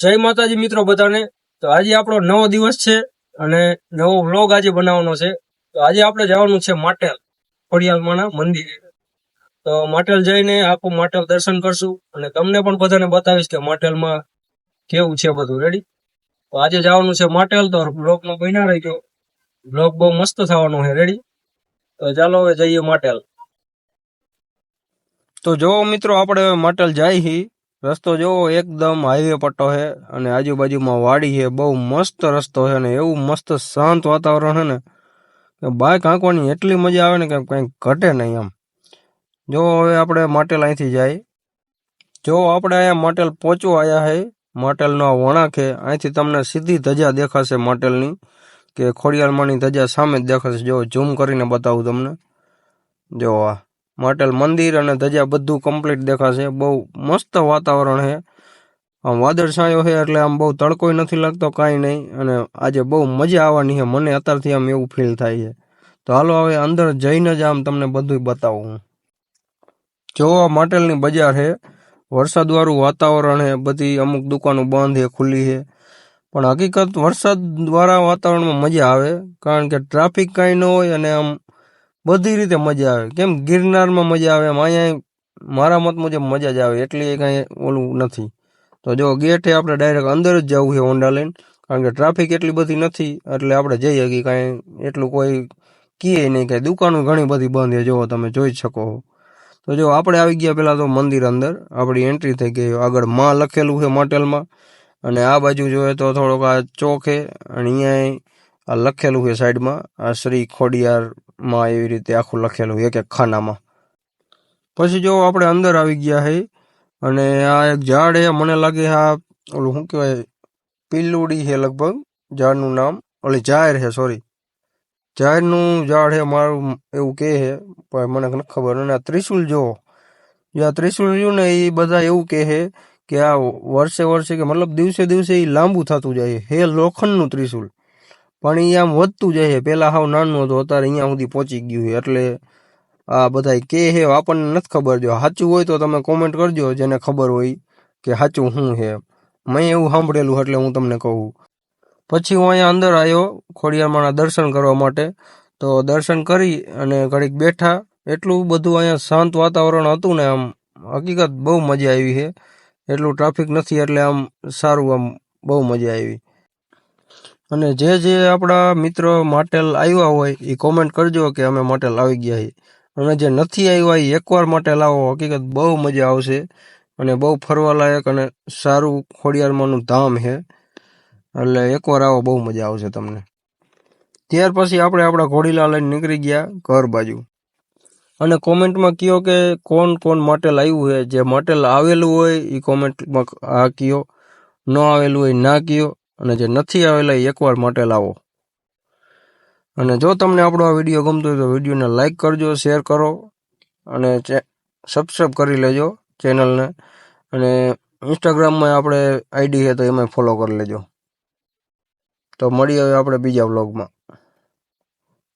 જય માતાજી મિત્રો બધાને. તો આજે આપણો નવો દિવસ છે અને નવો વ્લોગ આજે બનાવવાનો છે. તો આજે આપણે જવાનું છે માટેલ, ખોડિયાલમાના મંદિરે. તો માટેલ જઈને આખું માટેલ દર્શન કરશું અને તમને પણ બધાને બતાવીશ કે માટેલમાં કેવું છે બધું. રેડી તો આજે જવાનું છે માટેલ, તો બ્લોગમાં બન્યા રહેજો. બ્લોગ બહુ મસ્ત થવાનો છે. રેડી તો ચાલો હવે જઈએ માટેલ. તો જો મિત્રો આપણે માટેલ જાય રસ્તો જોવો એકદમ હાઈવે પટ્ટો છે અને આજુબાજુમાં વાડી છે. બહુ મસ્ત રસ્તો છે અને એવું મસ્ત શાંત વાતાવરણ છે ને કે બાઇક હાંકવાની એટલી મજા આવે ને કે કંઈ ઘટે નહીં આમ. જો હવે આપણે માટેલ અહીંથી જાય. જો આપણે અહીંયા માટેલ પહોંચવા આવ્યા છે માટેલનો આ વણાક છે, અહીંથી તમને સીધી ધજા દેખાશે માટેલની કે ખોડિયાલમાંની ધજા સામે જ દેખાશે. જો ઝૂમ કરીને બતાવું તમને. જો આ. માટેલ મંદિર અને ધજા બધું કમ્પ્લીટ દેખાશે. બહુ મસ્ત વાતાવરણ છે. આમ વાદળછાયો છે એટલે આમ બહુ તડકોય નથી લાગતો કાંઈ નહીં. અને આજે બહુ મજા આવવાની છે. મને અત્યારથી આમ એવું ફીલ થાય છે. તો હાલો હવે અંદર જઈને જ આમ તમને બધું બતાવું હું. જોવા માટેલની બજાર છે. વરસાદવાળું વાતાવરણ છે. બધી અમુક દુકાનો બંધ છે, ખુલ્લી છે. પણ હકીકત વરસાદ દ્વારા વાતાવરણમાં મજા આવે. કારણ કે ટ્રાફિક કાંઈ ન હોય અને આમ બધી રીતે મજા આવે. કેમ ગિરનારમાં મજા આવે, એમ અહીંયા મારા મત મુજબ મજા જ આવે, એટલી કાંઈ ઓલું નથી. તો જો ગેટે આપણે ડાયરેક્ટ અંદર જ જવું છે હોન્ડા લઈને, કારણ કે ટ્રાફિક એટલી બધી નથી, એટલે આપણે જઈ શકીએ કાંઈ એટલું કોઈ કીએ નહીં કાંઈ દુકાનો ઘણી બધી બંધ છે જો તમે જોઈ શકો. તો જો આપણે આવી ગયા પહેલાં તો મંદિર અંદર, આપણી એન્ટ્રી થઈ ગઈ, આગળમાં લખેલું છે મોટેલમાં, અને આ બાજુ જોઈએ તો થોડોક આ ચોક છે, અને અહીંયા આ લખેલું છે સાઈડમાં, આ શ્રી ખોડિયારમાં એવી રીતે આખું લખેલું એક એક ખાનામાં. પછી જો આપણે અંદર આવી ગયા હે, અને આ એક ઝાડ છે મને લાગે આ ઓલું શું કહેવાય, પીલુડી છે લગભગ, ઝાડનું નામ. ઓલી જાહેર છે સોરી જાહેરનું ઝાડ છે મારું એવું કહે છે, પણ મને ખબર. અને આ ત્રિશુલ જે આ ત્રિશુલ રહ્યું ને, એ બધા એવું કહે છે કે આ વર્ષે વર્ષે કે મતલબ દિવસે દિવસે એ લાંબુ થતું જાય હે લોખંડનું ત્રિશુલ. પણ એ આમ વધતું જાય છે. પહેલાં હાવ નાનું હતું, અત્યારે અહીંયા સુધી પહોંચી ગયું છે. એટલે આ બધા કે છે આપણને નથી ખબર. જો સાચું હોય તો તમે કોમેન્ટ કરજો, જેને ખબર હોય કે સાચું શું છે. મેં એવું સાંભળેલું એટલે હું તમને કહું. પછી હું અહીંયા અંદર આવ્યો ખોડિયારમાંના દર્શન કરવા માટે. તો દર્શન કરી અને ઘડીક બેઠા. એટલું બધું અહીંયા શાંત વાતાવરણ હતું ને આમ, હકીકત બહુ મજા આવી છે. એટલું ટ્રાફિક નથી એટલે આમ સારું, આમ બહુ મજા આવી. અને જે જે આપણા મિત્રો માટેલ આવ્યા હોય એ કોમેન્ટ કરજો કે અમે માટેલ આવી ગયા છીએ. અને જે નથી આવ્યા એ એકવાર માટેલ આવો, હકીકત બહુ મજા આવશે અને બહુ ફરવાલાયક અને સારું ખોડિયારમાંનું ધામ છે. એટલે એકવાર આવો, બહુ મજા આવશે તમને. ત્યાર પછી આપણે આપણા ઘોડીલા લઈને નીકળી ગયા ઘર બાજુ. અને કોમેન્ટમાં કયો કે કોણ કોણ માટેલ આવ્યું છે. જે માટેલ આવેલું હોય એ કોમેન્ટમાં આ કયો, ન આવેલું હોય ના કયો. અને જે નથી આવેલા એ એકવાર માટે લાવો. અને જો તમને આપણો આ વીડિયો ગમતો હોય તો વિડીયોને લાઇક કરજો, શેર કરો, અને સબસ્ક્રાઈબ કરી લેજો ચેનલને. અને ઇન્સ્ટાગ્રામમાં આપણે આઈડી છે તો એમાં ફોલો કરી લેજો. તો મળીએ હવે આપણે બીજા વ્લોગમાં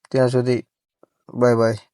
ત્યાં સુધી બાય બાય